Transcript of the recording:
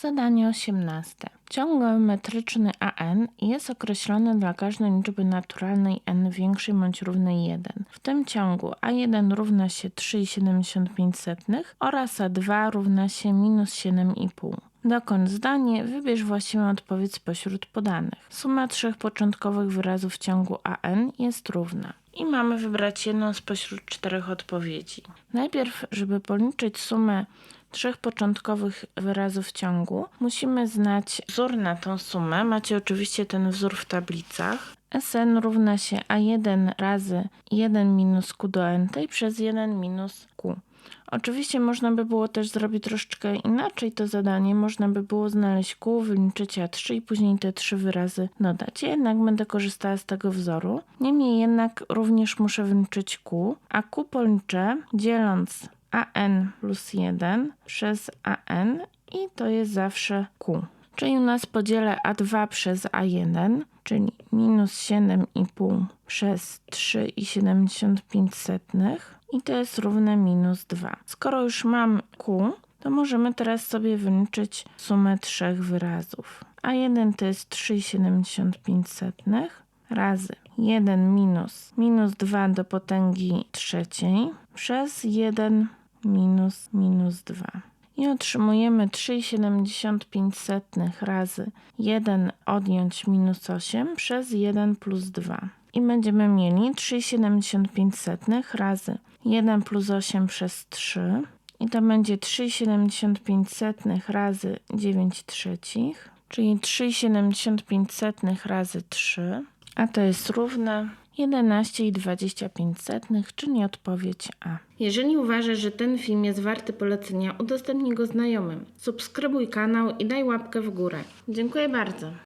Zadanie 18. Ciąg geometryczny AN jest określony dla każdej liczby naturalnej n większej bądź równej 1. W tym ciągu A1 równa się 3,75 oraz A2 równa się minus 7,5. Dokończ zdanie, wybierz właściwą odpowiedź spośród podanych. Suma trzech początkowych wyrazów w ciągu AN jest równa. I mamy wybrać jedną spośród czterech odpowiedzi. Najpierw, żeby policzyć sumę trzech początkowych wyrazów ciągu, musimy znać wzór na tą sumę. Macie oczywiście ten wzór w tablicach. Sn równa się a1 razy 1 minus q do n przez 1 minus q. Oczywiście można by było też zrobić troszeczkę inaczej to zadanie. Można by było znaleźć Q, wyliczyć A3 i później te trzy wyrazy dodać. Ja jednak będę korzystała z tego wzoru. Niemniej jednak również muszę wyliczyć Q, a Q policzę dzieląc AN plus 1 przez AN i to jest zawsze Q. Czyli u nas podzielę A2 przez A1, czyli minus 7,5 przez 3,75 i to jest równe minus 2. Skoro już mam Q, to możemy teraz sobie wyliczyć sumę trzech wyrazów. A1 to jest 3,75 razy 1 minus minus 2 do potęgi trzeciej przez 1 minus minus 2. I otrzymujemy 3,75 razy 1 odjąć minus 8 przez 1 plus 2. I będziemy mieli 3,75 razy 1 plus 8 przez 3. I to będzie 3,75 razy 9 trzecich, czyli 3,75 razy 3, a to jest równe 11,25, czyli odpowiedź A. Jeżeli uważasz, że ten film jest warty polecenia, udostępnij go znajomym. Subskrybuj kanał i daj łapkę w górę. Dziękuję bardzo.